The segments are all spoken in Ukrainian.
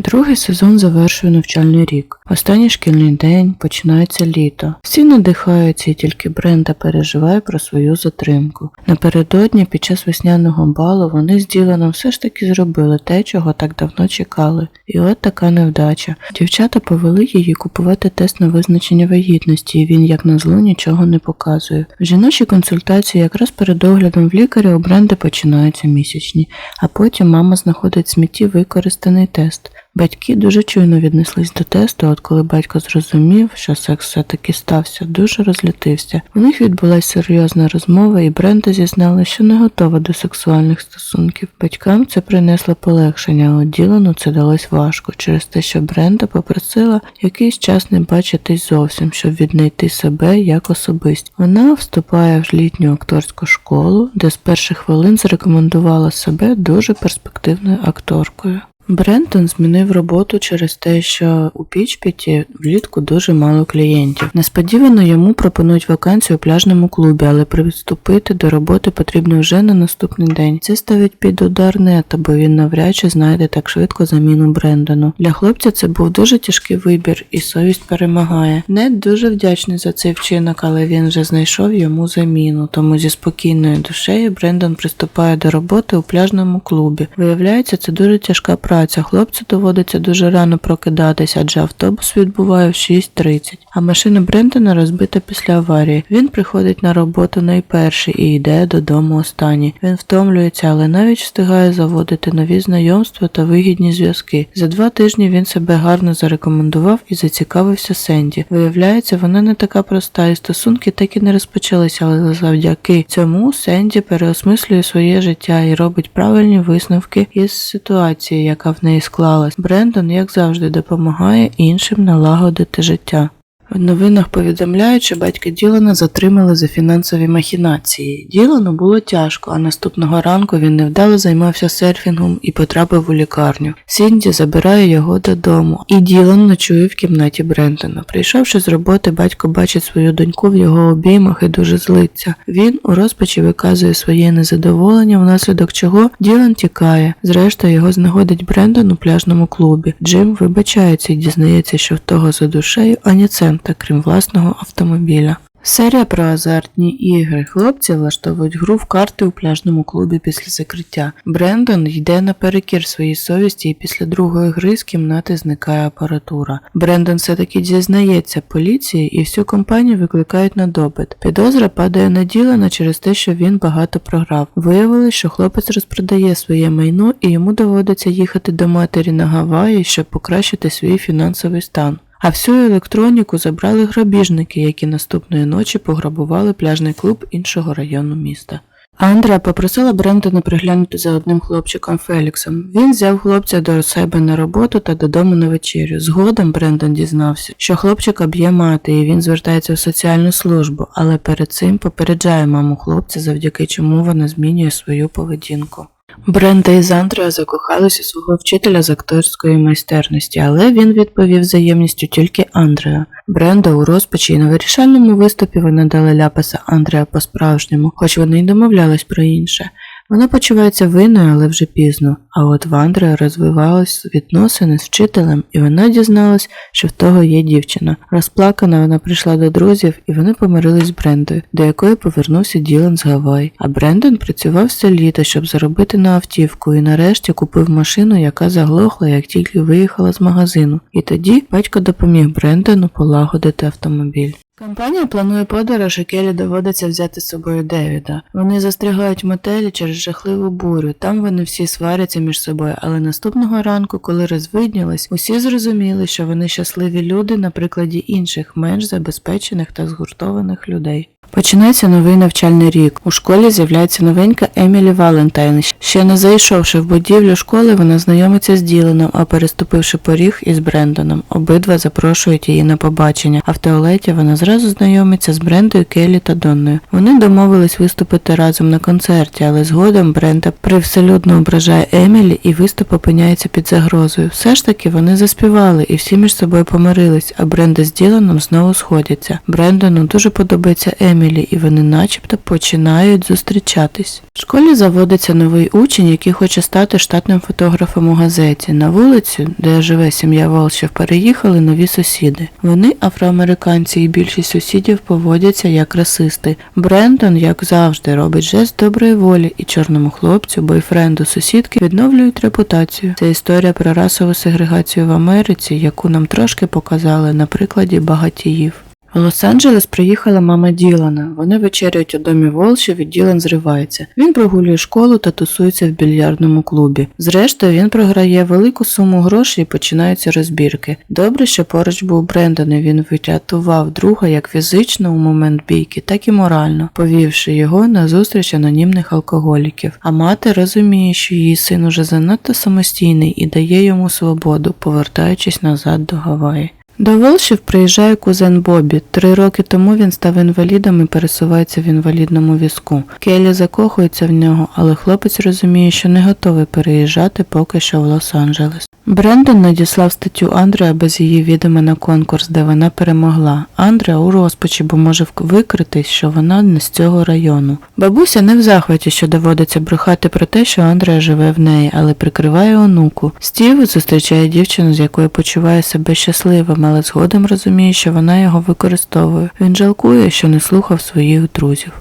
Другий сезон завершує навчальний рік. Останній шкільний день починається літо. Всі надихаються, і тільки Бренда переживає про свою затримку. Напередодні, під час весняного балу, вони з Діланом все ж таки зробили те, чого так давно чекали. І от така невдача. Дівчата повели її купувати тест на визначення вагітності, і він, як назло, нічого не показує. В жіночій консультації якраз перед оглядом в лікаря у Бренди починаються місячні, а потім мама знаходить в смітті використаний тест. Батьки дуже чуйно віднеслись до тесту, от коли батько зрозумів, що секс все-таки стався, дуже розлютився. У них відбулася серйозна розмова, і Бренда зізнала, що не готова до сексуальних стосунків. Батькам це принесло полегшення, а от Ділану це далось важко через те, що Бренда попросила якийсь час не бачитись зовсім, щоб віднайти себе як особисть. Вона вступає в літню акторську школу, де з перших хвилин зарекомендувала себе дуже перспективною акторкою. Брентон змінив роботу через те, що у Пічпіті влітку дуже мало клієнтів. Несподівано йому пропонують вакансію у пляжному клубі, але приступити до роботи потрібно вже на наступний день. Це ставить під удар нета, бо він навряд чи знайде так швидко заміну Брендону. Для хлопця це був дуже тяжкий вибір, і совість перемагає. Нет дуже вдячний за цей вчинок, але він вже знайшов йому заміну. Тому зі спокійною душею Брендон приступає до роботи у пляжному клубі. Виявляється, це дуже тяжка праця. Хлопцю доводиться дуже рано прокидатися, адже автобус відбуває в 6.30, а машина Брентона розбита після аварії. Він приходить на роботу найперший і йде додому останній. Він втомлюється, але навіть встигає заводити нові знайомства та вигідні зв'язки. За два тижні він себе гарно зарекомендував і зацікавився Сенді. Виявляється, вона не така проста, і стосунки так і не розпочалися, але завдяки цьому Сенді переосмислює своє життя і робить правильні висновки із ситуації, яка в неї склалась. Брендон, як завжди, допомагає іншим налагодити життя. В новинах повідомляють, що батька Ділана затримали за фінансові махінації. Ділану було тяжко, а наступного ранку він невдало займався серфінгом і потрапив у лікарню. Сінді забирає його додому, і Ділан ночує в кімнаті Брентона. Прийшовши з роботи, батько бачить свою доньку в його обіймах і дуже злиться. Він у розпачі виказує своє незадоволення, внаслідок чого Ділан тікає. Зрештою, його знаходить Брендон у пляжному клубі. Джим вибачається і дізнається, що в того за душею ані цента, крім власного автомобіля. Серія про азартні ігри. Хлопці влаштовують гру в карти у пляжному клубі після закриття. Брендон йде наперекір своїй совісті і після другої гри з кімнати зникає апаратура. Брендон все-таки дізнається поліції і всю компанію викликають на допит. Підозра падає на Ділана через те, що він багато програв. Виявилось, що хлопець розпродає своє майно і йому доводиться їхати до матері на Гаваї, щоб покращити свій фінансовий стан. А всю електроніку забрали грабіжники, які наступної ночі пограбували пляжний клуб іншого району міста. Андреа попросила Брендона приглянути за одним хлопчиком Феліксом. Він взяв хлопця до себе на роботу та додому на вечерю. Згодом Брендон дізнався, що хлопчика б'є мати, і він звертається в соціальну службу, але перед цим попереджає маму хлопця, завдяки чому вона змінює свою поведінку. Бренда із Андреа закохалися свого вчителя з акторської майстерності, але він відповів взаємністю тільки Андреа. Бренда у розпачі і на вирішальному виступі вона дала ляпаса Андреа по-справжньому, хоч вони й домовлялись про інше. Вона почувається винною, але вже пізно. А от в Андреа розвивались відносини з вчителем, і вона дізналась, що в того є дівчина. Розплакана вона прийшла до друзів, і вони помирились з Брендою, до якої повернувся Ділан з Гавай. А Брендон працював все літо, щоб заробити на автівку, і нарешті купив машину, яка заглохла, як тільки виїхала з магазину. І тоді батько допоміг Брендону полагодити автомобіль. Компанія планує подорож, і Келі доводиться взяти з собою Девіда. Вони застрягають в мотелі через жахливу бурю. Там вони всі сваряться між собою, але наступного ранку, коли розвиднялись, усі зрозуміли, що вони щасливі люди на прикладі інших, менш забезпечених та згуртованих людей. Починається новий навчальний рік. У школі з'являється новенька Емілі Валентайн. Ще не зайшовши в будівлю школи, вона знайомиться з Діленом, а переступивши поріг із Брендоном. Обидва запрошують її на побачення, а в туалеті вона зразу знайомиться з Брендою, Келлі та Донною. Вони домовились виступити разом на концерті, але згодом Бренда привселюдно ображає Емілі і виступ опиняється під загрозою. Все ж таки вони заспівали і всі між собою помирились, а Бренда з Діланом знову сходяться. Брендону дуже подобається Емілі, і вони начебто починають зустрічатись. В школі заводиться новий учень, який хоче стати штатним фотографом у газеті. На вулицю, де живе сім'я Волшів, переїхали нові сусіди. Вони афроамериканці, і більшість сусідів поводяться як расисти. Брендон, як завжди, робить жест доброї волі, і чорному хлопцю, бойфренду сусідки відновлюють репутацію. Це історія про расову сегрегацію в Америці, яку нам трошки показали на прикладі багатіїв. В Лос-Анджелес приїхала мама Ділана. Вони вечеряють у домі Волшів і Ділан зривається. Він прогулює школу та тусується в більярдному клубі. Зрештою, він програє велику суму грошей і починаються розбірки. Добре, що поруч був Брендон, і він врятував друга як фізично у момент бійки, так і морально, повівши його на зустріч анонімних алкоголіків. А мати розуміє, що її син уже занадто самостійний і дає йому свободу, повертаючись назад до Гаваї. До Волшів приїжджає кузен Бобі. Три роки тому він став інвалідом і пересувається в інвалідному візку. Келі закохується в нього, але хлопець розуміє, що не готовий переїжджати поки що в Лос-Анджелес. Брендон надіслав статтю Андреа без її відома на конкурс, де вона перемогла. Андреа у розпачі, бо може викритись, що вона не з цього району. Бабуся не в захваті, що доводиться брехати про те, що Андреа живе в неї, але прикриває онуку. Стів зустрічає дівчину, з якою почуває себе щасливим, але згодом розуміє, що вона його використовує. Він жалкує, що не слухав своїх друзів.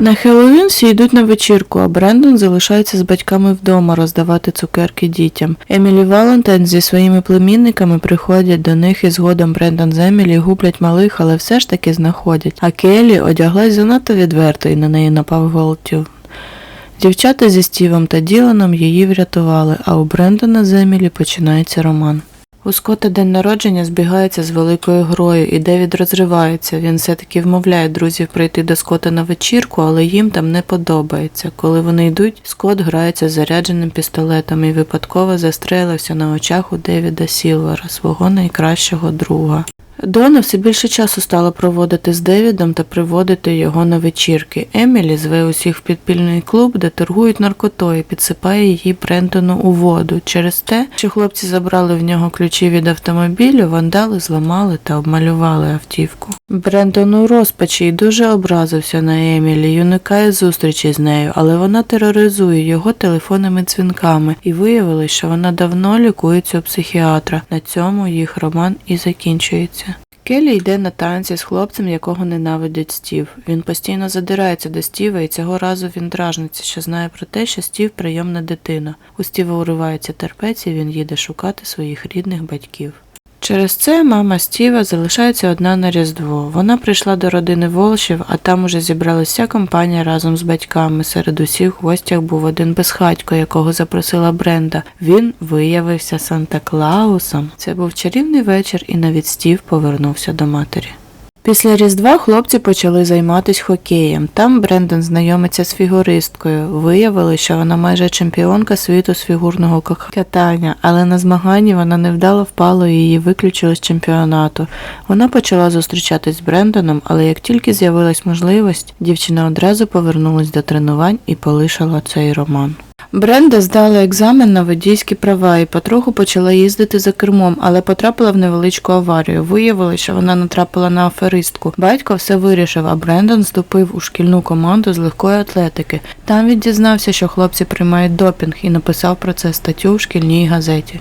На Хеллоуін всі йдуть на вечірку, а Брендон залишається з батьками вдома роздавати цукерки дітям. Емілі Валентайн зі своїми племінниками приходять до них і згодом Брендон з Емілі гублять малих, але все ж таки знаходять. А Келлі одяглась занадто відверто і на неї напав Голтів. Дівчата зі Стівом та Діланом її врятували, а у Брендона з Емілі починається роман. У Скотта день народження збігається з великою грою, і Девід розривається. Він все-таки вмовляє друзів прийти до Скотта на вечірку, але їм там не подобається. Коли вони йдуть, Скотт грається з зарядженим пістолетом і випадково застрелився на очах у Девіда Сілвера, свого найкращого друга. Дона все більше часу стала проводити з Девідом та приводити його на вечірки. Емілі зве усіх в підпільний клуб, де торгують наркотою, підсипає її Брентону у воду. Через те, що хлопці забрали в нього ключі від автомобілю, вандали зламали та обмалювали автівку. Брентон у розпачі і дуже образився на Емілі й уникає зустрічі з нею, але вона тероризує його телефонними дзвінками і виявилось, що вона давно лікується у психіатра. На цьому їх роман і закінчується. Келлі йде на танці з хлопцем, якого ненавидить Стів. Він постійно задирається до Стіва, і цього разу він дражниться, що знає про те, що Стів прийомна дитина. У Стіва уривається терпець, і він їде шукати своїх рідних батьків. Через це мама Стіва залишається одна на Різдво. Вона прийшла до родини Волшів, а там уже зібралася компанія разом з батьками. Серед усіх гостях був один безхатько, якого запросила Бренда. Він виявився Санта Клаусом. Це був чарівний вечір, і навіть Стів повернувся до матері. Після Різдва хлопці почали займатися хокеєм. Там Брендон знайомиться з фігуристкою. Виявили, що вона майже чемпіонка світу з фігурного катання, але на змаганні вона невдало впала і її виключили з чемпіонату. Вона почала зустрічатись з Брендоном, але як тільки з'явилась можливість, дівчина одразу повернулась до тренувань і полишила цей роман. Бренда здала екзамен на водійські права і потроху почала їздити за кермом, але потрапила в невеличку аварію. Виявилося, що вона натрапила на аферистку. Батько все вирішив, а Брендон вступив у шкільну команду з легкої атлетики. Там він дізнався, що хлопці приймають допінг і написав про це статтю у шкільній газеті.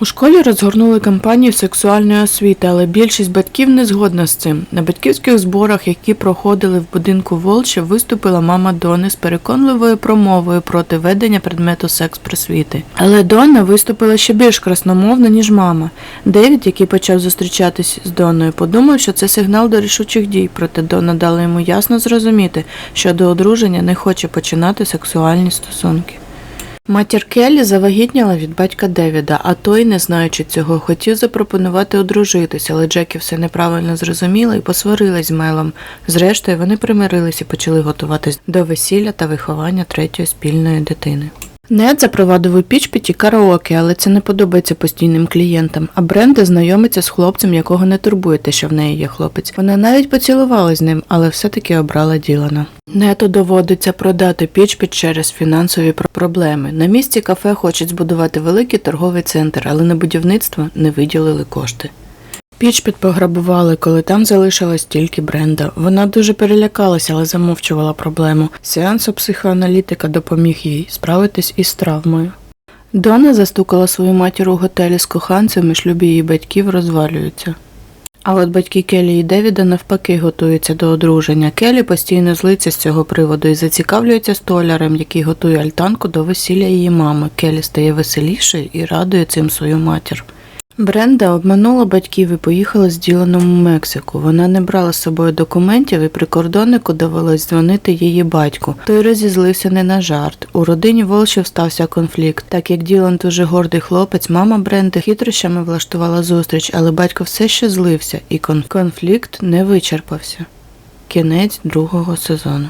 У школі розгорнули кампанію сексуальної освіти, але більшість батьків не згодна з цим. На батьківських зборах, які проходили в будинку Волча, виступила мама Дони з переконливою промовою проти ведення предмету секс-просвіти. Але Дона виступила ще більш красномовно, ніж мама. Девід, який почав зустрічатись з Доною, подумав, що це сигнал до рішучих дій, проте Дона дала йому ясно зрозуміти, що до одруження не хоче починати сексуальні стосунки. Матір Келлі завагітніла від батька Девіда, а той, не знаючи цього, хотів запропонувати одружитися, але Джекі все неправильно зрозуміла і посварилась з Мелом. Зрештою, вони примирились і почали готуватись до весілля та виховання третьої спільної дитини. Нед запровадив у Пічпіті караоке, але це не подобається постійним клієнтам. А Бренда знайомиться з хлопцем, якого не турбує те, що в неї є хлопець. Вона навіть поцілувалась з ним, але все-таки обрала Ділана. Нету доводиться продати Пічпіт через фінансові проблеми. На місці кафе хочуть збудувати великий торговий центр, але на будівництво не виділили кошти. Пічпіт пограбували, коли там залишилась тільки Бренда. Вона дуже перелякалася, але замовчувала проблему. Сеанс у психоаналітика допоміг їй справитись із травмою. Дона застукала свою матір у готелі з коханцем і шлюбі її батьків розвалюються. А от батьки Келі і Девіда навпаки готуються до одруження. Келі постійно злиться з цього приводу і зацікавлюється столярем, який готує альтанку до весілля її мами. Келі стає веселішою і радує цим свою матір. Бренда обманула батьків і поїхала з Діланом у Мексику. Вона не брала з собою документів і прикордоннику довелось дзвонити її батьку. Той розізлився не на жарт. У родині Волшів стався конфлікт. Так як Ділан дуже гордий хлопець, мама Бренди хитрощами влаштувала зустріч, але батько все ще злився, і конфлікт не вичерпався. Кінець другого сезону.